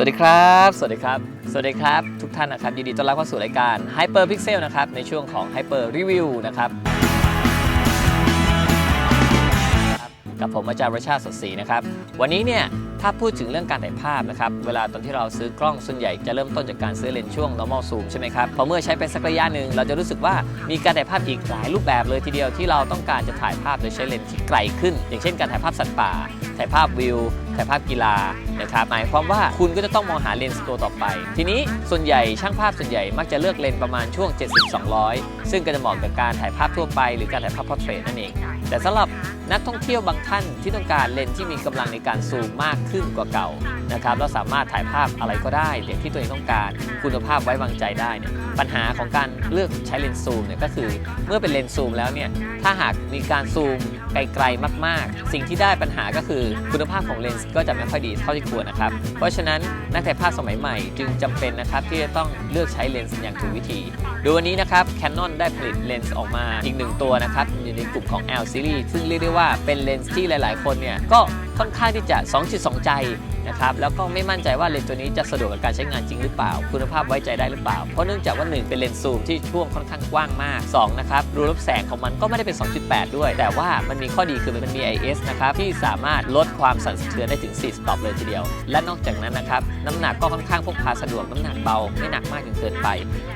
สวัสดีครับ สวัสดีครับ สวัสดีครับ ทุกท่านนะครับ ยินดีต้อนรับเข้าสู่รายการ Hyper Pixel นะครับ ในช่วงของ Hyper Review นะครับ กับผมอาจารย์ประชาติสดศรีนะครับ วันนี้เนี่ย ถ้าพูดถึงเรื่องการถ่ายภาพนะครับ เวลาตอนที่เราซื้อกล้องส่วนใหญ่จะเริ่มต้นจากการซื้อเลนส์ช่วง normal zoom ใช่ไหมครับ พอเมื่อใช้ไปสักระยะหนึ่งเราจะรู้สึกว่ามีการถ่ายภาพอีกหลายรูปแบบเลยทีเดียวที่เราต้องการจะถ่ายภาพโดยใช้เลนส์ที่ไกลขึ้น อย่างเช่นการถ่ายภาพสัตว์ป่า ถ่ายภาพวิว ถ่ายภาพกีฬานะครับหมายความว่าคุณก็จะต้องมองหาเลนส์ตัวต่อไป ทีนี้ส่วนใหญ่ช่างภาพส่วนใหญ่มักจะเลือกเลนส์ประมาณช่วง 70-200 ซึ่งก็จะเหมาะกับการถ่ายภาพทั่วไป หรือการถ่ายภาพพอร์เทรตนั่นเอง แต่สำหรับนักท่องเที่ยวบางท่านที่ต้องการเลนส์ที่มีกำลังในการซูมมากขึ้นกว่าเก่านะครับแล้วสามารถถ่ายภาพอะไรก็ได้อย่างที่ตัวเองต้องการคุณภาพไว้วางใจได้เนี่ยปัญหาของการเลือกใช้เลนส์ซูมเนี่ยก็คือเมื่อเป็นเลนส์ซูมแล้วเนี่ยถ้าหากมีการซูมไกลๆมาก ๆ สิ่งที่ได้ปัญหาก็คือคุณภาพของเลนส์ก็จะไม่ค่อยดีเท่าที่ควรนะครับ เพราะฉะนั้นนักถ่ายภาพสมัยใหม่จึงจำเป็นนะครับที่จะต้องเลือกใช้เลนส์อย่างถูกวิธี โดยวันนี้นะครับ Canon ได้ผลิตเลนส์ออกมาอีกหนึ่งตัวนะครับอยู่ในกลุ่มของ L series ซึ่งเรียกได้ว่าเป็นเลนส์ที่หลาย ๆ คนเนี่ยก็ค่อนข้างที่จะ 2.2 ใจ นะครับแล้วก็ไม่มั่นใจว่าเลนส์ตัวนี้จะสะดวกกับการใช้งานจริงหรือเปล่า คุณภาพไว้ใจได้หรือเปล่า เพราะเนื่องจากว่า 1 เป็นเลนส์ซูมที่ช่วงค่อนข้างกว้างมาก2นะครับรูรับแสงของมันก็ไม่ได้เป็น 2.8 ด้วย แต่ว่ามันมีข้อดีคือมันมี IS นะครับที่สามารถลดความสั่นสะเทือนได้ถึง 4 สต็อปเลยทีเดียว และนอกจากนั้นนะครับน้ำหนักก็ค่อนข้างพกพาสะดวกน้ำหนักเบาไม่หนักมากจนเกินไป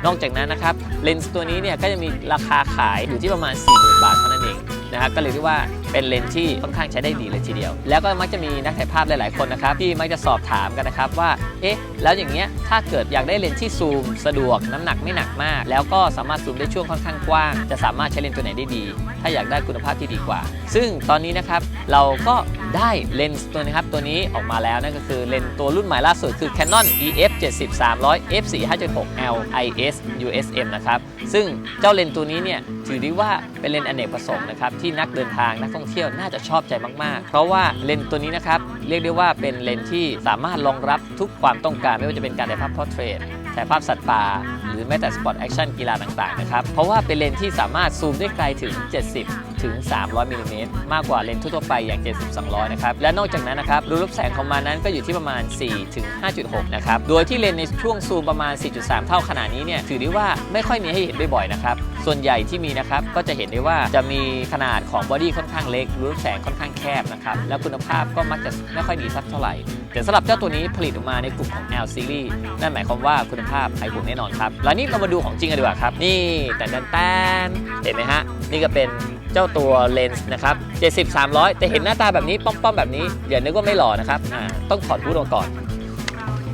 นอกจากนั้นนะครับเลนส์ตัวนี้เนี่ยก็จะมีราคาขายอยู่ที่ประมาณ40,000บาทเท่านั้นเอง นะครับก็เลยเรียกว่าเป็นเลนส์ที่ค่อนข้างใช้ได้ดีเลยทีเดียว แล้วก็มักจะมีนักถ่ายภาพหลาย ๆ คนนะครับที่มักจะสอบถามกันนะครับว่าเอ๊ะแล้วอย่างเงี้ยถ้าเกิดอยากได้เลนส์ที่ซูม สะดวกน้ำหนักไม่หนักมาก แล้วก็สามารถซูมได้ช่วงค่อนข้างกว้าง จะสามารถใช้เลนส์ตัวไหนได้ดี ถ้าอยากได้คุณภาพที่ดีกว่า ซึ่งตอนนี้นะครับเราก็ได้เลนส์ตัวนะครับตัวนี้ออกมาแล้วนั่นก็คือเลนส์ตัวรุ่นใหม่ล่าสุดคือ Canon EF 70 300 f 4 5 6 L IS USM นะครับซึ่งเจ้าเลนส์ตัวนี้เนี่ยถือได้ว่าเป็นเลนส์อเนกประสงค์นะครับที่นักเดินทางนักท่องเที่ยวน่าจะชอบใจมาก ๆ เพราะว่าเลนส์ตัวนี้นะครับเรียกได้ว่าเป็นเลนส์ที่สามารถรองรับทุกความต้องการไม่ว่าจะเป็นการถ่ายภาพพอร์เทรตถ่ายภาพสัตว์ป่า หรือแม้แต่สปอร์ตแอคชั่นกีฬาต่าง ๆ นะครับ เพราะว่าเป็นเลนส์ที่สามารถซูมได้ไกลถึง 70 ถึง 300มิลลิเมตรมากกว่าเลนส์ทั่วไปอย่าง 70 200 นะครับ และนอกจากนั้นนะครับรูรับแสงของมันนั้นก็อยู่ที่ประมาณ4ถึง5.6 นะครับ โดยที่เลนส์ในช่วงซูมประมาณ 4.3 เท่าขนาดนี้เนี่ยถือได้ว่าไม่ค่อยมีให้เห็นบ่อยๆนะครับ ส่วนใหญ่ที่มีนะครับก็จะเห็นได้ว่าจะมีขนาดของบอดี้ค่อนข้างเล็กรูรับแสงค่อนข้างแคบนะครับแล้วคุณภาพก็มักจะไม่ค่อยดีสักเท่าไหร่แต่สำหรับเจ้าตัวนี้ผลิตออกมาในกลุ่มของ L series นั่นหมายความว่าคุณภาพไฮบวกแน่นอนครับ แล้วนี่เรามาดูของจริงกันดีกว่าครับ นี่แต่ดันแตนเห็นไหมฮะ นี่ก็เป็น เจ้าตัวเลนส์นะครับ70 300 แต่เห็นหน้าตาแบบนี้ป้อมๆแบบนี้อย่านึกว่าไม่หล่อนะครับอ่าต้องถอดฮูดออกก่อน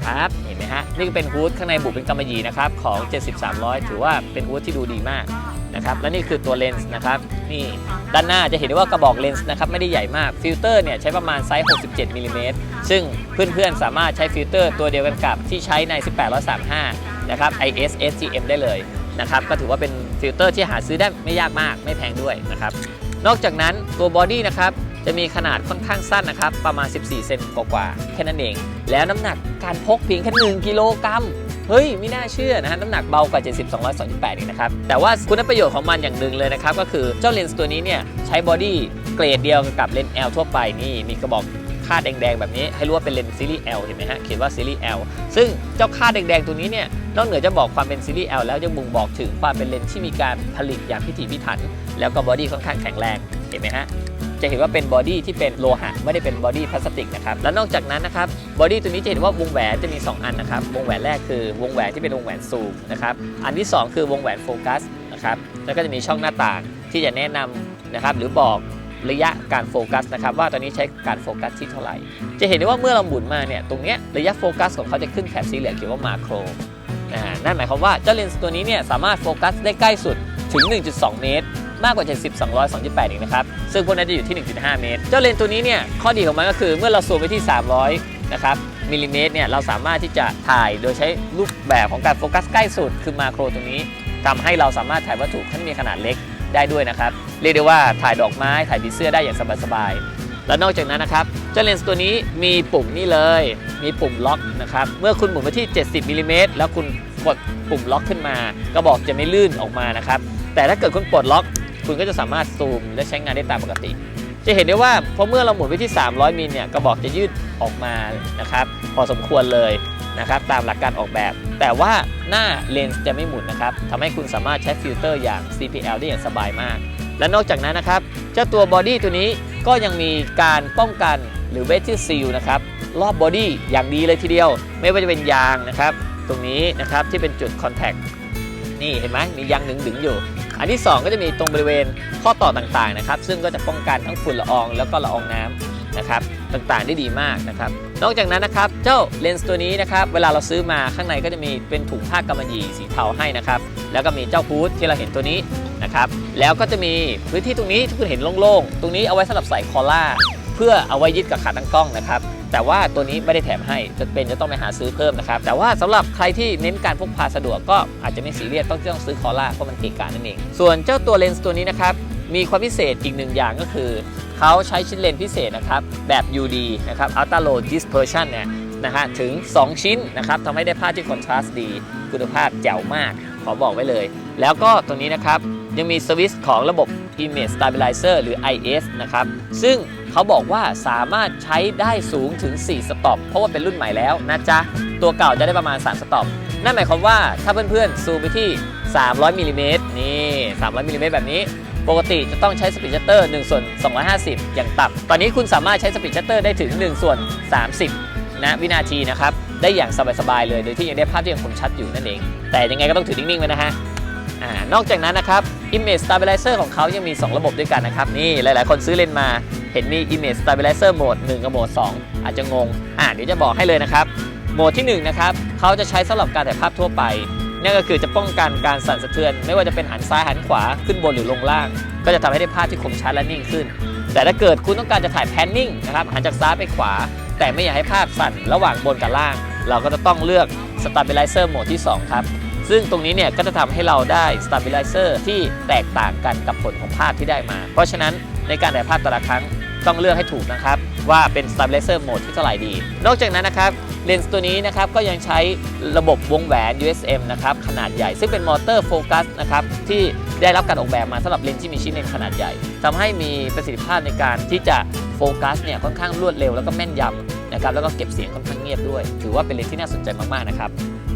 ครับเห็นไหมฮะนี่ก็เป็นฮูดข้างในบุเป็นกำมะหยี่นะครับของ 70 300 ถือว่าเป็นฮูดที่ดูดีมากนะครับและนี่คือตัวเลนส์นะครับนี่ด้านหน้าจะเห็นได้ว่ากระบอกเลนส์นะครับไม่ได้ใหญ่มากฟิลเตอร์เนี่ยใช้ประมาณไซส์ 67มิลลิเมตรซึ่งเพื่อนๆสามารถใช้ฟิลเตอร์ตัวเดียวกันกับที่ใช้ใน 1835 นะครับ IS SGM ได้เลยนะครับก็ถือว่าเป็น ฟิลเตอร์ที่หาซื้อได้ไม่ยากมากไม่แพงด้วยนะครับนอกจากนั้นตัวบอดี้นะครับจะมีขนาดค่อนข้างสั้นนะครับประมาณ 14 เซนกว่าๆแค่นั้นเอง แล้วน้ำหนักการพกเพียงแค่1กิโลกรัมเฮ้ยไม่น่าเชื่อนะฮะน้ำหนักเบากว่า 70 228เองนะครับ แต่ว่าคุณประโยชน์ของมันอย่างหนึ่งเลยนะครับ ก็คือเจ้าเลนส์ตัวนี้เนี่ย ใช้บอดี้เกรดเดียวกับเลนส์ L ทั่วไปนี่ มีกระบอก ค่าแดงๆ แบบนี้ให้รู้ว่าเป็นเลนส์ซีรีส์ L เห็นไหมฮะ เขียนว่าซีรีส์ L ซึ่งเจ้าค่าแดงๆ ตัวนี้เนี่ย นอกเหนือจะบอกความเป็นซีรีส์ L แล้วยังบ่งบอกถึงความเป็นเลนส์ที่มีการผลิตอย่างพิถีพิถัน แล้วก็บอดี้ค่อนข้างแข็งแรง เห็นไหมฮะจะเห็นว่าเป็นบอดี้ที่เป็นโลหะไม่ได้เป็นบอดี้พลาสติกนะครับ และนอกจากนั้นนะครับบอดี้ตัวนี้จะเห็นว่าวงแหวนจะมี 2 อันนะครับ วงแหวนแรกคือวงแหวนที่เป็นวงแหวนซูมนะครับ อันที่ 2 คือวงแหวนโฟกัสนะครับ แล้วก็จะมีช่องหน้าต่างที่จะแนะนำนะครับหรือบอก ระยะการโฟกัสนะครับว่าตอนนี้ใช้การโฟกัสที่เท่าไหร่ จะเห็นได้ว่าเมื่อเราหมุนมาเนี่ยตรงเนี้ยระยะโฟกัสของเขาจะขึ้นแถบสีเหลืองเขียนว่ามาโครนะนั่นหมายความว่าเจ้าเลนส์ตัวนี้เนี่ยสามารถโฟกัสได้ใกล้สุดถึง 1.2 เมตร มากกว่า 70 200 2.8อีกนะครับ ซึ่งพวกนั้นจะอยู่ที่ 1.5 เมตร เจ้าเลนส์ตัวนี้เนี่ยข้อดีของมันก็คือเมื่อเราซูมไปที่ 300 นะครับมิลลิเมตรเนี่ยเราสามารถที่จะถ่ายโดยใช้รูปแบบของการโฟกัสใกล้สุดคือมาโครตรงนี้ทำให้เราสามารถถ่ายวัตถุที่มีขนาดเล็ก ได้ด้วยนะครับ เรียกได้ว่าถ่ายดอกไม้ถ่ายผีเสื้อได้อย่างสบายๆและนอกจากนั้นนะครับเจ้าเลนส์ตัวนี้มีปุ่มนี่เลย มีปุ่มล็อกนะครับเมื่อคุณหมุนไปที่ 70มิลลิเมตรแล้วคุณกดปุ่มล็อกขึ้นมา กระบอกจะไม่ลื่นออกมานะครับแต่ถ้าเกิดคุณปลดล็อก คุณก็จะสามารถซูมและใช้งานได้ตามปกติ จะเห็นได้ว่าพอเมื่อเราหมุนไปที่ 300มิลเนี่ยกระบอกจะยืดออกมานะครับพอสมควรเลยนะครับตามหลักการออกแบบ แต่ว่าหน้าเลนส์จะไม่หมุนนะครับทำให้คุณสามารถใช้ฟิลเตอร์อย่าง CPL ได้อย่างสบายมาก และนอกจากนั้นนะครับเจ้าตัวบอดี้ตัวนี้ก็ยังมีการป้องกันหรือเวทที่ซีลนะครับรอบบอดี้อย่างดีเลยทีเดียว ไม่ว่าจะเป็นยางนะครับ ตรงนี้นะครับที่เป็นจุดคอนแทค นี่เห็นไหมมียางหนึ่งๆอยู่ อันที่ 2 ก็จะมีตรงบริเวณข้อต่อต่างๆนะครับ ซึ่งก็จะป้องกันทั้งฝุ่นละอองแล้วก็ละอองน้ำนะครับต่างๆได้ดีมากนะครับ นอกจากนั้นนะครับเจ้าเลนส์ตัวนี้นะครับเวลาเราซื้อมาข้างในก็จะมีเป็นถุงผ้ากำมะหยี่สีเทาให้นะครับแล้วก็มีเจ้าฮูดที่เราเห็นตัวนี้นะครับแล้วก็จะมีพื้นที่ตรงนี้ที่คุณเห็นโล่งๆ ตรงนี้เอาไว้สำหรับใส่คอล่าเพื่อเอาไว้ยึดกับขาตั้งกล้องนะครับ แต่ว่าตัวนี้ไม่ได้แถมให้จะเป็นจะต้องไปหาซื้อเพิ่มนะครับ แต่ว่าสำหรับใครที่เน้นการพกพาสะดวกก็อาจจะไม่ซีเรียสต้องต้องซื้อคอล่าเพราะมันเกะกะนั่นเอง ส่วนเจ้าตัวเลนส์ตัวนี้นะครับมีความพิเศษอีกหนึ่งอย่างก็คือเขาใช้ชิ้นเลนส์พิเศษนะครับแบบ UD นะครับ Ultra Low Dispersion เนี่ยนะฮะถึง 2 ชิ้นนะครับทำให้ได้ภาพที่คอนทราสต์ดี คุณภาพแจ๋วมาก ขอบอกไว้เลย แล้วก็ตัวนี้นะครับยังมีสวิตช์ของระบบ Image Stabilizer หรือ IS นะครับซึ่ง เขาบอกว่าสามารถใช้ได้สูงถึง 4 สต็อปเพราะว่าเป็นรุ่นใหม่แล้วนะจ๊ะ ตัวเก่าจะได้ประมาณ 3 สต็อปนั่นหมายความว่าถ้าเพื่อนๆซูมไปที่ 300มิลลิเมตรนี่300มิลลิเมตรแบบนี้ ปกติจะต้องใช้สปีดชัตเตอร์1ส่วน250 อย่างต่ำตอนนี้คุณสามารถใช้สปีดชัตเตอร์ได้ถึง 1 ส่วน 30 นะวินาทีนะครับ ได้อย่างสบายๆเลย โดยที่ยังได้ภาพที่ยังคมชัดอยู่นั่นเอง แต่ยังไงก็ต้องถือนิ่งๆไว้นะฮะ นอกจากนั้นนะครับ Image Stabilizer ของเขายังมี 2 ระบบด้วยกันนะครับ นี่หลายๆ คนซื้อเลนมาเห็นมี Image Stabilizer โหมด 1 กับโหมด 2 อาจจะงง อ่าเดี๋ยวจะบอกให้เลยนะครับ โหมดที่ 1 นะครับเขาจะใช้สำหรับการถ่ายภาพทั่วไปนั่นก็คือจะป้องกันการสั่นสะเทือน ไม่ว่าจะเป็นหันซ้ายหันขวาขึ้นบนหรือลงล่าง ก็จะทำให้ได้ภาพที่คมชัดและนิ่งขึ้น แต่ถ้าเกิดคุณต้องการจะถ่ายแพนนิ่งนะครับหันจากซ้ายไปขวา แต่ไม่อยากให้ภาพสั่นระหว่างบนกับล่าง เราก็จะต้องเลือก Stabilizer โหมดที่ 2 ครับ ซึ่งตรงนี้เนี่ยก็จะทำให้เราได้ Stabilizer ที่แตกต่างกันกับผลของภาพที่ได้มา เพราะฉะนั้นในการถ่ายภาพแต่ละครั้งต้องเลือกให้ถูกนะครับ ว่าเป็น Stabilizer โหมดที่เท่าไหร่ดี นอกจากนั้นนะครับเลนส์ตัวนี้นะครับก็ยังใช้ระบบวงแหวน USM นะครับขนาดใหญ่ ซึ่งเป็นมอเตอร์โฟกัสนะครับที่ได้รับการออกแบบมาสำหรับเลนส์ที่มีชิ้นเลนส์ขนาดใหญ่ทำให้มีประสิทธิภาพในการที่จะโฟกัสเนี่ยค่อนข้างรวดเร็วแล้วก็แม่นยำนะครับแล้วก็เก็บเสียงค่อนข้างเงียบด้วย ถือว่าเป็นเลนส์ที่น่าสนใจมากๆนะครับ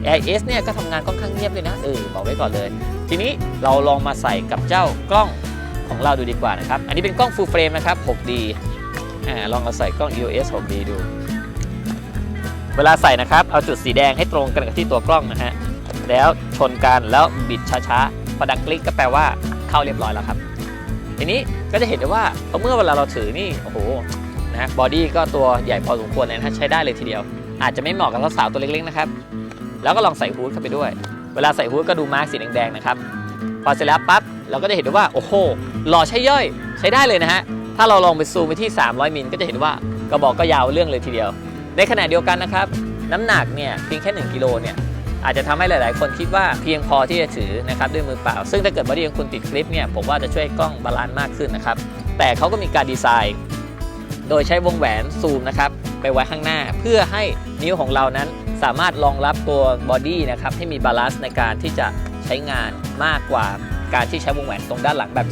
AIS เนี่ยก็ทำงานค่อนข้างเงียบเลยนะเออบอกไว้ก่อนเลย ทีนี้เราลองมาใส่กับเจ้ากล้องของเราดูดีกว่านะครับ อันนี้เป็นกล้อง full frame นะครับ 6D อ่าลองเอาใส่กล้อง EOS 6D ดู เวลาใส่นะครับ เอาจุดสีแดงให้ตรงกันกับที่ตัวกล้องนะฮะ แล้วชนกันแล้วบิดช้าๆพอดังกลิกก็แปลว่าเข้าเรียบร้อยแล้วครับ ทีนี้ก็จะเห็นได้ว่าพอเมื่อเวลาเราถือนี่ โอ้โห นะ บอดี้ก็ตัวใหญ่พอสมควรเลยนะฮะใช้ได้เลยทีเดียว อาจจะไม่เหมาะกับสาวตัวเล็กๆนะครับ แล้วก็ลองใส่ฮูดเข้าไปด้วย เวลาใส่ฮูดก็ดูมาร์กสีแดงๆนะครับ พอเสร็จแล้วปั๊บเราก็จะเห็นได้ว่า โอ้โหหล่อใช้ย่อยใช้ได้เลยนะฮะ ถ้าเราลองไปซูมไปที่ 300 มิลก็จะเห็นว่ากระบอกก็ยาวเรื่องเลยทีเดียว ในขณะเดียวกันนะครับ น้ำหนักเนี่ยเพียงแค่ 1 กิโลเนี่ยอาจจะทำให้หลาย ๆ คนคิดว่าเพียงพอที่จะถือนะครับด้วยมือเปล่า ซึ่งถ้าเกิดบอดี้ของคุณติดคลิปเนี่ยผมว่าจะช่วยกล้องบาลานซ์มากขึ้นนะครับ แต่เขาก็มีการดีไซน์ โดยใช้วงแหวนซูมนะครับไปไว้ข้างหน้าเพื่อให้นิ้วของเรานั้น สามารถรองรับตัวบอดี้นะครับให้มีบาลานซ์ในการที่จะใช้งานมากกว่าการที่ใช้วงแหวนตรงด้านหลังแบบ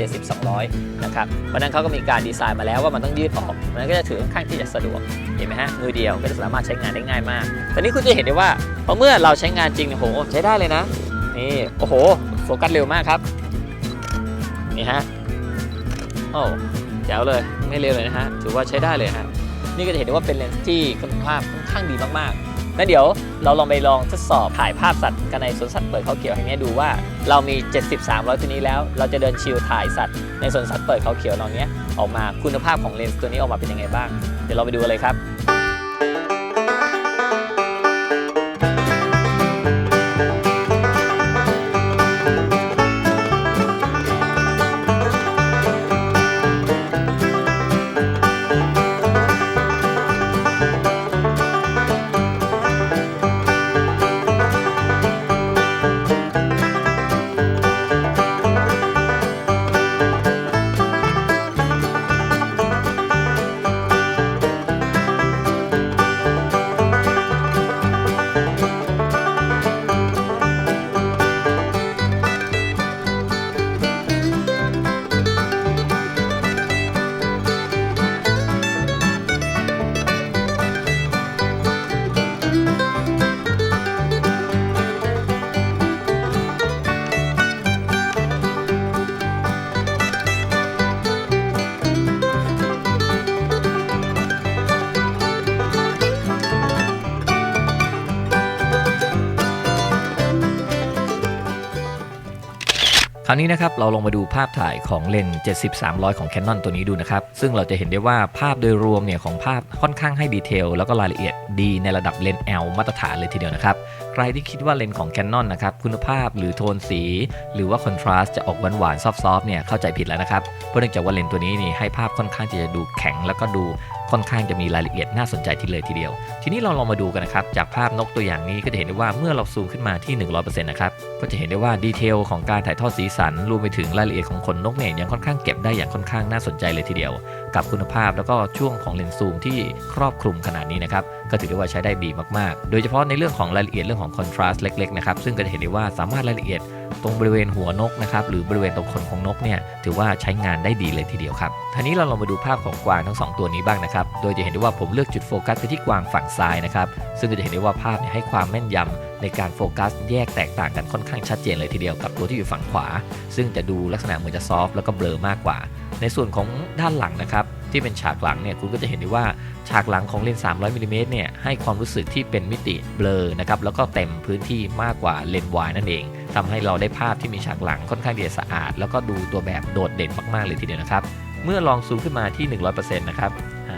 70-200 นะครับเพราะนั้นเขาก็มีการดีไซน์มาแล้วว่ามันต้องยืดออกมันก็จะถือค่อนข้างที่จะสะดวก เห็นไหมฮะ มือเดียวก็จะสามารถใช้งานได้ง่ายมาก ตอนนี้คุณจะเห็นได้ว่าพอเมื่อเราใช้งานจริงเนี่ยโหใช้ได้เลยนะ นี่ โอ้โห โฟกัสเร็วมากครับ นี่ฮะ โอ้แจ๋วเลย ไม่เร็วเลยนะฮะ ถือว่าใช้ได้เลยฮะ นี่ก็จะเห็นได้ว่าเป็นเลนส์ที่คุณภาพค่อนข้างดีมากๆ แล้วเดี๋ยวเราลองไปลองทดสอบถ่ายภาพสัตว์กันในสวนสัตว์เปิดเขาเขียวแห่งนี้ดูว่าเรามี70 300ตัวนี้แล้ว เราจะเดินชิลถ่ายสัตว์ในสวนสัตว์เปิดเขาเขียวเหล่านี้ออกมาคุณภาพของเลนส์ตัวนี้ออกมาเป็นยังไงบ้าง เดี๋ยวเราไปดูกันเลยครับ ราวนี้นะครับเราลงมาดูภาพถ่ายของเลนส์ 70-300 ของ Canon ตัวนี้ดูนะครับ ซึ่งเราจะเห็นได้ว่าภาพโดยรวมเนี่ยของภาพค่อนข้างให้ดีเทลแล้วก็รายละเอียดดีในระดับเลนส์ L มาตรฐานเลยทีเดียวนะครับ ใครที่คิดว่าเลนส์ของ Canon นะครับคุณภาพหรือโทนสี หรือว่าคอนทราสต์จะออกหวานๆซอฟต์ๆเนี่ยเข้าใจผิดแล้วนะครับเพราะเนื่องจากว่าเลนส์ตัวนี้นี่ให้ภาพค่อนข้างจะดูแข็งแล้วก็ดู ค่อนข้างจะมีรายละเอียดน่าสนใจทีเลยทีเดียว ทีนี้เราลองมาดูกันนะครับ จากภาพนกตัวอย่างนี้ก็จะเห็นได้ว่าเมื่อเราซูมขึ้นมาที่ 100%นะครับก็จะเห็นได้ว่าดีเทลของการถ่ายทอดสีสันรวมไปถึงรายละเอียดของขนนกเนี่ยยังค่อนข้างเก็บได้อย่างค่อนข้างน่าสนใจเลยทีเดียวกับคุณภาพแล้วก็ช่วงของเลนส์ซูมที่ครอบคลุมขนาดนี้นะครับก็ถือได้ว่าใช้ได้ดีมากๆ โดยเฉพาะในเรื่องของรายละเอียดเรื่องของคอนทราสต์เล็กๆนะครับซึ่งก็จะเห็นได้ว่าสามารถรายละเอียดตรงบริเวณหัวนกนะครับหรือบริเวณตรงขนของนกเนี่ยถือว่าใช้งานได้ดีเลยทีเดียวครับทีนี้เราลองมาดูภาพของกวางทั้งสองตัวนี้บ้างนะครับโดยจะเห็นได้ว่าผมเลือกจุดโฟกัสไปที่กวางฝั่งซ้ายนะครับซึ่งก็จะเห็นได้ว่าภาพเนี่ยให้ความแม่นยำ ในการโฟกัสแยกแตกต่างกันค่อนข้างชัดเจนเลยทีเดียวกับตัวที่อยู่ฝั่งขวา ซึ่งจะดูลักษณะเหมือนจะซอฟต์แล้วก็เบลอมากกว่า ในส่วนของด้านหลังนะครับที่เป็นฉากหลังเนี่ยคุณก็จะเห็นได้ว่าฉากหลังของเลนส์ 300มิลลิเมตรเนี่ยให้ความรู้สึกที่เป็นมิติเบลอนะครับแล้วก็เต็มพื้นที่มากกว่าเลนส์วายนั่นเองทำให้เราได้ภาพที่มีฉากหลังค่อนข้างที่จะสะอาด แล้วก็ดูตัวแบบโดดเด่นมากๆเลยทีเดียวนะครับเมื่อลองซูมขึ้นมาที่ 100%นะครับ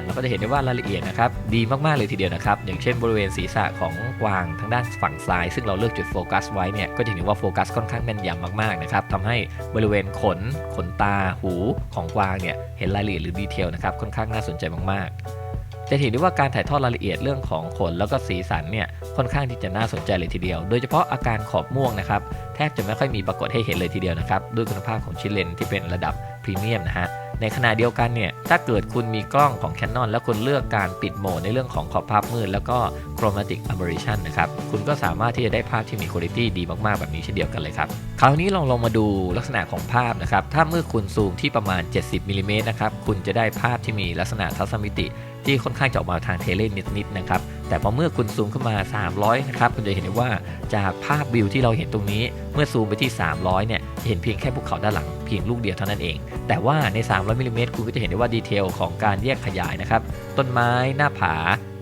เราก็จะเห็นได้ว่ารายละเอียดนะครับดีมากๆเลยทีเดียวนะครับ อย่างเช่นบริเวณศีรษะของกวางทางด้านฝั่งซ้าย ซึ่งเราเลือกจุดโฟกัสไว้เนี่ยก็จะเห็นว่าโฟกัสค่อนข้างแม่นยำมากๆนะครับทำให้บริเวณขน ขนตาหูของกวางเนี่ยเห็นรายละเอียดหรือดีเทลนะครับค่อนข้างน่าสนใจมากๆจะเห็นได้ว่าการถ่ายทอดรายละเอียดเรื่องของขนแล้วก็สีสันเนี่ยค่อนข้างที่จะน่าสนใจเลยทีเดียว โดยเฉพาะอาการขอบม่วงนะครับแทบจะไม่ค่อยมีปรากฏให้เห็นเลยทีเดียวนะครับด้วยคุณภาพของชิ้นเลนที่เป็นระดับพรีเมียมนะฮะ ในขณะเดียวกันเนี่ย ถ้าเกิดคุณมีกล้องของ Canon แล้วคุณเลือกการปิดโหมดในเรื่องของขอบภาพมืดแล้วก็ chromatic aberration นะครับ คุณก็สามารถที่จะได้ภาพที่มีคุณภาพดีมากๆ แบบนี้เช่นเดียวกันเลยครับ คราวนี้ลองลงมาดูลักษณะของภาพนะครับ ถ้าเมื่อคุณซูมที่ประมาณ 70มิลลิเมตรนะครับ คุณจะได้ภาพที่มีลักษณะทัศนมิติ ที่ค่อนข้างจะออกมาทางเทเลนิดๆนะครับ แต่พอเมื่อคุณซูมขึ้นมา 300 นะครับ คุณจะเห็นได้ว่าจากภาพวิวที่เราเห็นตรงนี้ เมื่อซูมไปที่ 300 เนี่ย เห็นเพียงแค่ภูเขาด้านหลังเพียงลูกเดียวเท่านั้นเอง แต่ว่าใน 300มิลลิเมตรคุณก็จะเห็นได้ว่าดีเทลของการแยกขยายนะครับ ต้นไม้ หน้าผา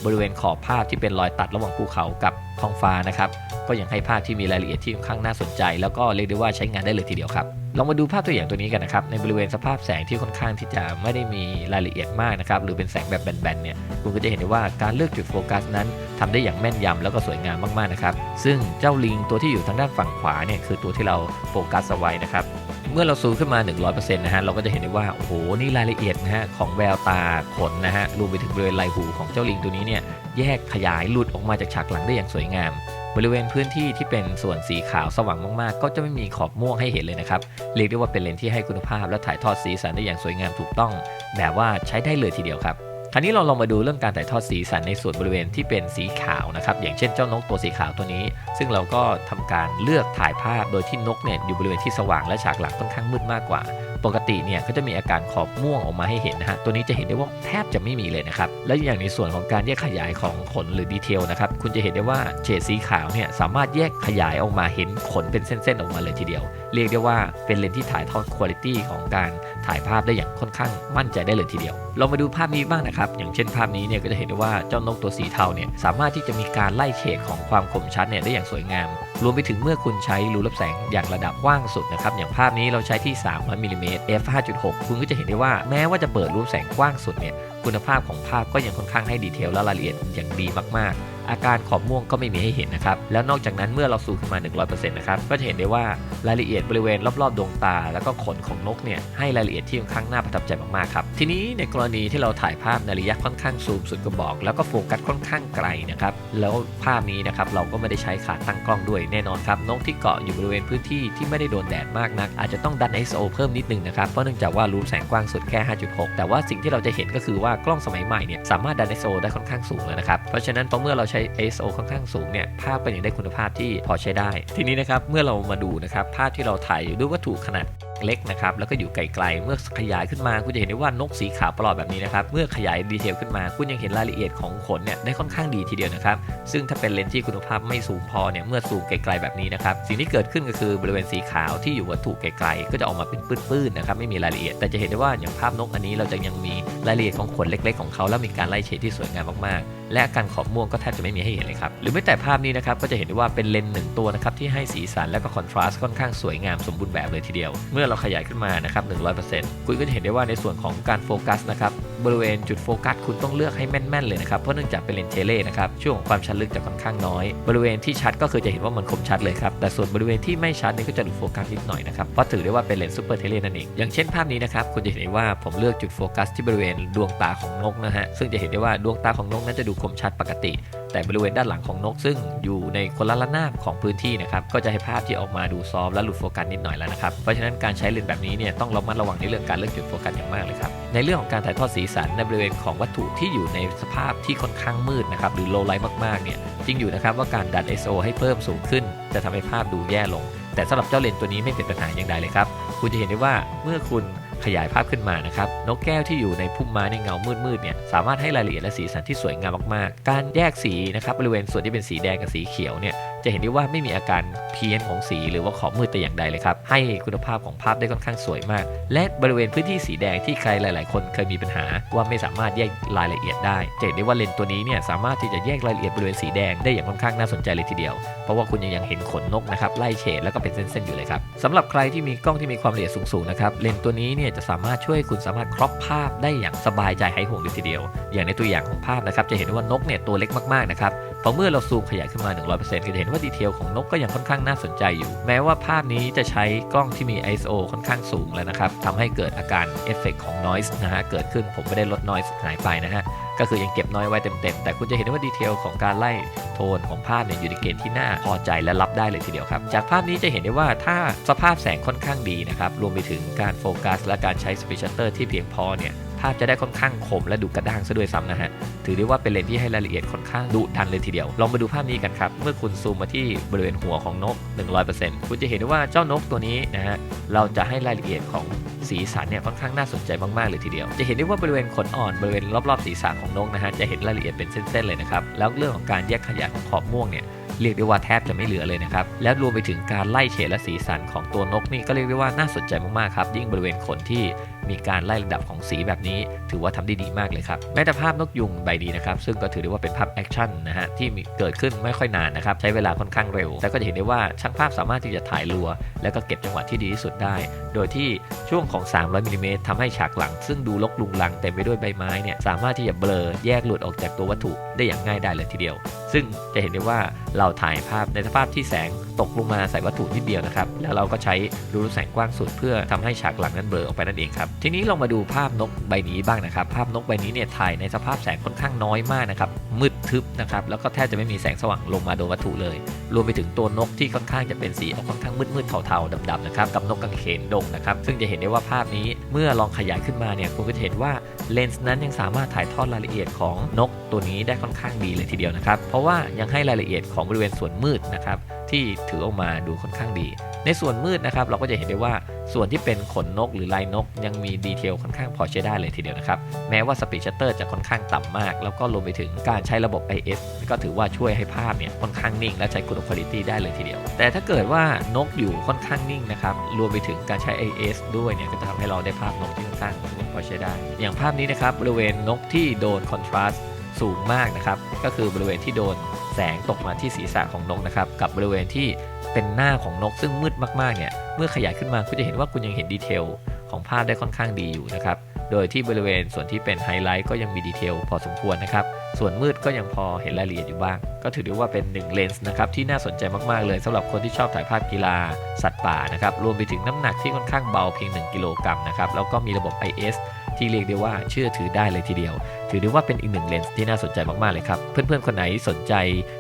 บริเวณขอบภาพที่เป็นรอยตัดระหว่างภูเขากับท้องฟ้านะครับ ก็ยังให้ภาพที่มีรายละเอียดที่ค่อนข้างน่าสนใจ แล้วก็เรียกได้ว่าใช้งานได้เลยทีเดียวครับ ลองมาดูภาพตัวอย่างตัวนี้กันนะครับ ในบริเวณสภาพแสงที่ค่อนข้างที่จะไม่ได้มีรายละเอียดมากนะครับ หรือเป็นแสงแบบแบนๆเนี่ย คุณก็จะเห็นได้ว่าการเลือกจุดโฟกัสนั้นทำได้อย่างแม่นยำแล้วก็สวยงามมากๆนะครับ ซึ่งเจ้าลิงตัวที่อยู่ทางด้านฝั่งขวาเนี่ยคือตัวที่เราโฟกัสเอาไว้นะครับ เมื่อเราซูมขึ้นมา 100%นะฮะ เราก็จะเห็นได้ว่า โอ้โห นี่รายละเอียดนะฮะของแววตาขนนะฮะ รวมไปถึงบริเวณลายหูของเจ้าลิงตัวนี้เนี่ย แยกขยายหลุดออกมาจากฉากหลังได้อย่างสวยงาม บริเวณพื้นที่ที่เป็นส่วนสีขาวสว่างมากๆ ก็จะไม่มีขอบม่วงให้เห็นเลยนะครับ เรียกได้ว่าเป็นเลนส์ที่ให้คุณภาพและถ่ายทอดสีสันได้อย่างสวยงามถูกต้อง แบบว่าใช้ได้เลยทีเดียวครับคราวนี้เราลองมาดูเรื่องการถ่ายทอดสีสันในส่วนบริเวณที่เป็นสีขาวนะครับ อย่างเช่นเจ้านกตัวสีขาวตัวนี้ ซึ่งเราก็ทำการเลือกถ่ายภาพโดยที่นกเนี่ยอยู่บริเวณที่สว่างและฉากหลังค่อนข้างมืดมากกว่า ปกติเนี่ยก็จะมีอาการขอบม่วงออกมาให้เห็นนะฮะตัวนี้จะเห็นได้ว่าแทบจะไม่มีเลยนะครับและอย่างในส่วนของการแยกขยายของขนหรือดีเทลนะครับคุณจะเห็นได้ว่าเฉดสีขาวเนี่ยสามารถแยกขยายออกมาเห็นขนเป็นเส้นๆออกมาเลยทีเดียว เรียกได้ว่าเป็นเลนส์ที่ถ่ายทอดคุณภาพของการถ่ายภาพได้อย่างค่อนข้างมั่นใจได้เลยทีเดียว เรามาดูภาพนี้บ้างนะครับ อย่างเช่นภาพนี้เนี่ยก็จะเห็นได้ว่าเจ้านกตัวสีเทาเนี่ยสามารถที่จะมีการไล่เฉดของความคมชัดเนี่ยได้อย่างสวยงาม รวมไปถึงเมื่อคุณใช้รูรับแสงอย่างระดับกว้างสุดนะครับ อย่างภาพนี้เราใช้ที่ 300มิลลิเมตร f 5.6 คุณก็จะเห็นได้ว่าแม้ว่าจะเปิดรูปแสงกว้างสุดเนี่ยคุณภาพของภาพก็ยังค่อนข้างให้ดีเทลและรายละเอียดอย่างดีมากๆ อาการขอบม่วงก็ไม่มีให้เห็นนะครับ แล้วนอกจากนั้นเมื่อเราซูมขึ้นมา 100%นะครับ ก็จะเห็นได้ว่ารายละเอียดบริเวณรอบๆดวงตา แล้วก็ขนของนกเนี่ยให้รายละเอียดที่ค่อนข้างน่าประทับใจมากๆครับ ทีนี้ในกรณีที่เราถ่ายภาพในระยะค่อนข้างซูมสุดกระบอก แล้วก็โฟกัสค่อนข้างไกลนะครับ แล้วภาพนี้นะครับเราก็ไม่ได้ใช้ขาตั้งกล้องด้วยแน่นอนครับ นกที่เกาะอยู่บริเวณพื้นที่ที่ไม่ได้โดนแดดมากนัก อาจจะต้องดัน ISO เพิ่มนิดนึงนะครับ เพราะเนื่องจากว่ารูปแสงกว้างสุดแค่ 5.6 แต่ว่าสิ่งที่เราจะเห็นก็คือว่ากล้องสมัยใหม่เนี่ยสามารถดัน ISO ได้ค่อนข้างสูงเลยนะครับ เพราะฉะนั้นพอเมื่อเราใช้ ISO ค่อนข้างสูงเนี่ยภาพก็ยังได้คุณภาพที่พอใช้ได้ ทีนี้นะครับเมื่อเรามาดูนะครับภาพที่เราถ่ายด้วยวัตถุขนาด เล็กนะครับแล้วก็อยู่ไกลๆเมื่อขยายขึ้นมาคุณจะเห็นได้ว่านกสีขาวประหลอดแบบนี้นะครับเมื่อขยายดีเทลขึ้นมาคุณยังเห็นรายละเอียดของขนเนี่ยได้ค่อนข้างดีทีเดียวนะครับซึ่งถ้าเป็นเลนส์ที่คุณภาพไม่สูงพอเนี่ยเมื่อซูมไกลๆแบบนี้นะครับสิ่งที่เกิดขึ้นก็คือบริเวณสีขาวที่อยู่วัตถุไกลๆก็จะออกมาเป็นปื้นๆนะครับไม่มีรายละเอียด แต่จะเห็นได้ว่าอย่างภาพนกอันนี้เราจะยังมีรายละเอียดของขนเล็ก ๆ ของเขาแล้วมีการไล่เฉดที่สวยงามมากๆ และการขอบม่วงก็แทบจะไม่มีให้เห็นเลยครับหรือไม่แต่ภาพนี้นะครับก็จะเห็นได้ว่าเป็นเลนส์หนึ่งตัวนะครับที่ให้สีสันและก็คอนทราสต์ค่อนข้างสวยงามสมบูรณ์แบบเลยทีเดียว เมื่อเราขยายขึ้นมานะครับ 100%คุณก็จะเห็นได้ว่าในส่วนของการโฟกัสนะครับบริเวณจุดโฟกัสคุณต้องเลือกให้แม่นๆเลยนะครับ เพราะเนื่องจากเป็นเลนส์เทเลนะครับช่วงของความชัดลึกจะค่อนข้างน้อย บริเวณที่ชัดก็คือจะเห็นว่ามันคมชัดเลยครับ แต่ส่วนบริเวณที่ไม่ชัดนี่ก็จะหลุดโฟกัสนิดหน่อยนะครับ เพราะถือได้ว่าเป็นเลนส์ซูเปอร์เทเลนั่นเอง อย่างเช่นภาพนี้นะครับคุณจะเห็นได้ว่าผมเลือกจุดโฟกัสที่บริเวณดวงตาของนกนะฮะซึ่งจะเห็นได้ว่าดวงตาของนกนั้นจะดูคมชัดปกติ แต่บริเวณด้านหลังของนกซึ่งอยู่ในคนละระนาบของพื้นที่นะครับก็จะให้ภาพที่ออกมาดูซอฟและหลุดโฟกัสนิดหน่อยแล้วนะครับเพราะฉะนั้นการใช้เลนส์แบบนี้เนี่ยต้องระมัดระวังในเรื่องการเลือกจุดโฟกัสอย่างมากเลยครับในเรื่องของการถ่ายทอดสีสันในบริเวณของวัตถุที่อยู่ในสภาพที่ค่อนข้างมืดนะครับหรือโลไลท์มากๆเนี่ยจริงอยู่นะครับว่าการดัน ISO ให้เพิ่มสูงขึ้น จะทำให้ภาพดูแย่ลง แต่สำหรับเจ้าเลนส์ตัวนี้ไม่เป็นปัญหาอย่างใดเลยครับคุณจะเห็นได้ว่าเมื่อคุณ ขยายภาพขึ้นมานะครับ นกแก้วที่อยู่ในพุ่มไม้ในเงามืดๆเนี่ยสามารถให้รายละเอียดและสีสันที่สวยงามมากๆ การแยกสีนะครับบริเวณส่วนที่เป็นสีแดงกับสีเขียวเนี่ยจะเห็นได้ว่าไม่มีอาการเพี้ยนของสีหรือว่าขอบมืดแต่อย่างใดเลยครับ ให้คุณภาพของภาพได้ค่อนข้างสวยมาก และบริเวณพื้นที่สีแดงที่ใครหลาย ๆ คนเคยมีปัญหาว่าไม่สามารถแยกรายละเอียดได้จะเห็นได้ว่าเลนส์ตัวนี้เนี่ยสามารถที่จะแยกรายละเอียดบริเวณสีแดงได้อย่างค่อนข้างน่าสนใจเลยทีเดียว เพราะว่าคุณยังยังเห็นขนนกนะครับไล่เฉดแล้วก็เป็นเส้น ๆ อยู่เลยครับสำหรับใครที่มีกล้องที่มีความละเอียดสูง ๆ นะครับเลนส์ตัวนี้เนี่ยจะสามารถช่วยคุณสามารถครอปภาพได้อย่างสบายใจหายห่วงเลยทีเดียว อย่างในตัวอย่างของภาพนะครับจะเห็นได้ว่านกเนี่ยตัวเล็กมากๆนะครับพอเมื่อเราซูมขยายขึ้นมา 100%ก็จะเห็นว่าดีเทลของนกก็ยังค่อนข้างน่าสนใจอยู่ แม้ว่าภาพนี้จะใช้กล้องที่มี ISO ค่อนข้างสูงแล้วนะครับทำให้เกิดอาการเอฟเฟกของ noise นะฮะเกิดขึ้นผมไม่ได้ลด noise หายไปนะฮะ ก็คือยังเก็บน้อยไว้เต็มๆ แต่คุณจะเห็นได้ว่าดีเทลของการไล่โทนของภาพเนี่ยอยู่ในเกณฑ์ที่น่าพอใจและรับได้เลยทีเดียวครับ จากภาพนี้จะเห็นได้ว่าถ้าสภาพแสงค่อนข้างดีนะครับรวมไปถึงการโฟกัส และการใช้สปีชชัตเตอร์ที่เพียงพอเนี่ยภาพจะได้ค่อนข้างคมและดูกระด้างซะด้วยซ้ำนะฮะ ถือได้ว่าเป็นเลนที่ให้รายละเอียดค่อนข้างดุดันเลยทีเดียว ลองมาดูภาพนี้กันครับ เมื่อคุณซูมมาที่บริเวณหัวของนก 100%คุณจะเห็นได้ว่าเจ้านกตัวนี้นะฮะ เราจะให้รายละเอียดของ สีสันเนี่ยค่อนข้างน่าสนใจมากๆเลยทีเดียว จะเห็นได้ว่าบริเวณขนอ่อนบริเวณรอบๆศีรษะของนกนะฮะจะเห็นรายละเอียดเป็นเส้นๆเลยนะครับแล้วเรื่องของการแยกขยายของขอบม่วงเนี่ยเรียกได้ว่าแทบจะไม่เหลือเลยนะครับ แล้วรวมไปถึงการไล่เฉดและสีสันของตัวนกนี่ก็เรียกได้ว่าน่าสนใจมากๆครับ ยิ่งบริเวณขนที่ มีการไล่ระดับของสีแบบนี้ ถือว่าทำได้ดีมากเลยครับแม้แต่ภาพนกยุงใบนี้นะครับซึ่งก็ถือได้ว่าเป็นภาพแอคชั่นนะฮะที่เกิดขึ้นไม่ค่อยนานนะครับใช้เวลาค่อนข้างเร็ว แต่ก็จะเห็นได้ว่าช่างภาพสามารถที่จะถ่ายรัว แล้วก็เก็บจังหวะที่ดีที่สุดได้ โดยที่ช่วงของ 300มิลลิเมตรทำให้ฉากหลัง ซึ่งดูลกลุงลังเต็มไปด้วยใบไม้เนี่ยสามารถที่จะเบลอแยกหลุดออกจากตัววัตถุได้อย่างง่ายได้เลยทีเดียว ซึ่งจะเห็นได้ว่าเราถ่ายภาพในสภาพที่แสงตกลงมาใส่วัตถุนิดเดียวนะครับแล้วเราก็ใช้รูแสงกว้างสุดเพื่อทำให้ฉากหลังนั้นเบลอออกไปนั่นเองครับทีนี้ลองมาดูภาพนกใบนี้บ้างนะครับ ภาพนกใบนี้เนี่ยถ่ายในสภาพแสงค่อนข้างน้อยมากนะครับมืดทึบนะครับแล้วก็แทบจะไม่มีแสงสว่างลงมาโดนวัตถุเลย รวมไปถึงตัวนกที่ค่อนข้างจะเป็นสีออกค่อนข้างมืดๆเทาๆดำๆนะครับกับนกกังเขนดงนะครับซึ่งจะเห็นได้ว่าภาพนี้เมื่อลองขยายขึ้นมาเนี่ยคุณก็จะเห็นว่าเลนส์นั้นยังสามารถถ่ายทอดรายละเอียดของนกตัวนี้ได้ค่อนข้างดีเลยทีเดียวนะครับเพราะว่ายังให้รายละเอียดของบริเวณส่วนมืดนะครับ ที่ถือออกมาดูค่อนข้างดี ในส่วนมืดนะครับเราก็จะเห็นได้ว่าส่วนที่เป็นขนนกหรือลายนก ยังมีดีเทลค่อนข้างพอใช้ได้เลยทีเดียวนะครับ แม้ว่าสปีดชัตเตอร์จะค่อนข้างต่ำมาก แล้วก็รวมไปถึงการใช้ระบบ IS ก็ถือว่าช่วยให้ภาพเนี่ยค่อนข้างนิ่ง และใช้คุณภาพได้เลยทีเดียว แต่ถ้าเกิดว่านกอยู่ค่อนข้างนิ่งนะครับรวมไปถึงการใช้ IS ด้วยเนี่ยก็จะทำให้เราได้ภาพนกที่ค่อนข้างพอใช้ได้ อย่างภาพนี้นะครับบริเวณนกที่โดนคอนทราสต์ สูงมากนะครับ ก็คือบริเวณที่โดนแสงตกมาที่ศีรษะของนกนะครับ กับบริเวณที่เป็นหน้าของนกซึ่งมืดมากๆเนี่ยเมื่อขยายขึ้นมาคุณจะเห็นว่าคุณยังเห็นดีเทลของภาพได้ค่อนข้างดีอยู่นะครับโดยที่บริเวณส่วนที่เป็นไฮไลท์ก็ยังมีดีเทลพอสมควรนะครับ ส่วนมืดก็ยังพอเห็นรายละเอียดอยู่บ้าง ก็ถือได้ว่าเป็นหนึ่งเลนส์นะครับที่น่าสนใจมากๆเลยสำหรับคนที่ชอบถ่ายภาพกีฬาสัตว์ป่านะครับ รวมไปถึงน้ำหนักที่ค่อนข้างเบาเพียง 1 กิโลกรัมนะครับ แล้วก็มีระบบ IS ที่เรียกได้ว่าเชื่อถือได้เลยทีเดียว ถือได้ว่าเป็นอีกหนึ่งเลนส์ที่น่าสนใจมากๆเลยครับ เพื่อนๆ คนไหนสนใจ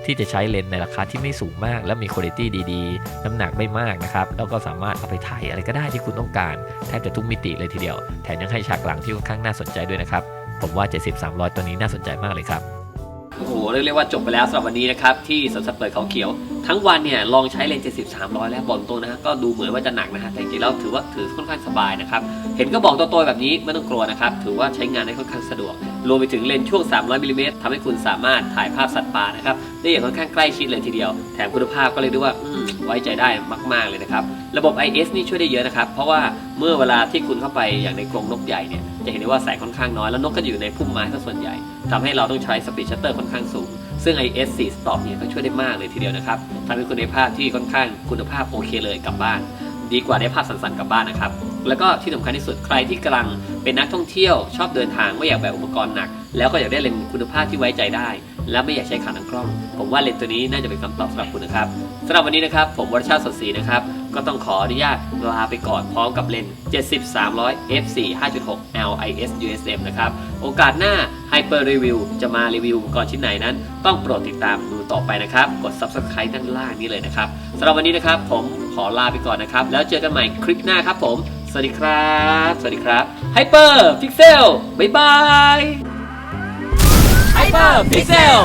ที่จะใช้เลนส์ในราคาที่ไม่สูงมาก และมีคุณภาพดีๆ น้ำหนักไม่มากนะครับ แล้วก็สามารถเอาไปถ่ายอะไรก็ได้ที่คุณต้องการแทบจะทุกมิติเลยทีเดียว แถมยังให้ฉากหลังที่ค่อนข้างน่าสนใจด้วยนะครับ ผมว่า 70 300 ตัวนี้น่าสนใจมากเลยครับ โอ้โหเรียกว่าจบไปแล้วสำหรับวันนี้นะครับที่สวนสัตว์เปิดเขาเขียว ทั้งวันเนี่ยลองใช้เลนส์70 300 แล้วบอกตรงนะก็ดูเหมือนว่าจะหนักนะฮะแต่จริงๆแล้วถือว่าถือค่อนข้างสบายนะครับเห็นก็บอกตัวๆแบบนี้ไม่ต้องกลัวนะครับถือว่าใช้งานได้ค่อนข้างสะดวก รวมไปถึงเลนส์ช่วง 300มิลลิเมตรทำให้คุณสามารถถ่ายภาพสัตว์ป่านะครับได้อย่างค่อนข้างใกล้ชิดเลยทีเดียว แถมคุณภาพก็เลยกได้ว่าไว้ใจได้มาก ๆเลยนะครับระบบ IS นี่ช่วยได้เยอะนะครับเพราะว่าเมื่อเวลาที่คุณเข้าไปอย่างในกรงนกใหญ่เนี่ย จะเห็นได้ว่าแสงค่อนข้างน้อยแล้วนกก็อยู่ในพุ่มไม้ซะส่วนใหญ่ทำให้เราต้องใช้สปีดชัตเตอร์ค่อนข้างสูง ซึ่ง IS 4 Stop เนี่ยก็ช่วยได้มากเลยทีเดียวนะครับทำให้คุณได้ภาพที่ค่อนข้างคุณภาพโอเคเลยกลับบ้าน ดีกว่าได้ภาพสันๆกลับบ้านนะครับแล้วก็ที่สำคัญที่สุดใครที่กำลังเป็นนักท่องเที่ยว ชอบเดินทางไม่อยากแบกอุปกรณ์หนัก แล้วก็อยากได้เลนส์คุณภาพที่ไว้ใจได้ และไม่อยากใช้ขาตั้งกล้อง ผมว่าเลนส์ตัวนี้น่าจะเป็นคำตอบสำหรับคุณนะครับสำหรับวันนี้นะครับผมวรชาติสดศรีนะครับ ก็ต้องขออนุญาตลาไปก่อนพร้อมกับเลนส์70 300 f4 5.6 LIS USM นะครับ โอกาสหน้า Hyper Review จะมารีวิวอุปกรณ์ชิ้นไหนนั้น ต้องโปรดติดตามดูต่อไปนะครับ กด Subscribe ด้านล่างนี้เลยนะครับสำหรับวันนี้นะครับผมขอลาไปก่อนนะครับ แล้วเจอกันใหม่คลิปหน้าครับผม สวัสดีครับ สวัสดีครับ Hyper Pixel บ๊ายบาย Hyper Pixel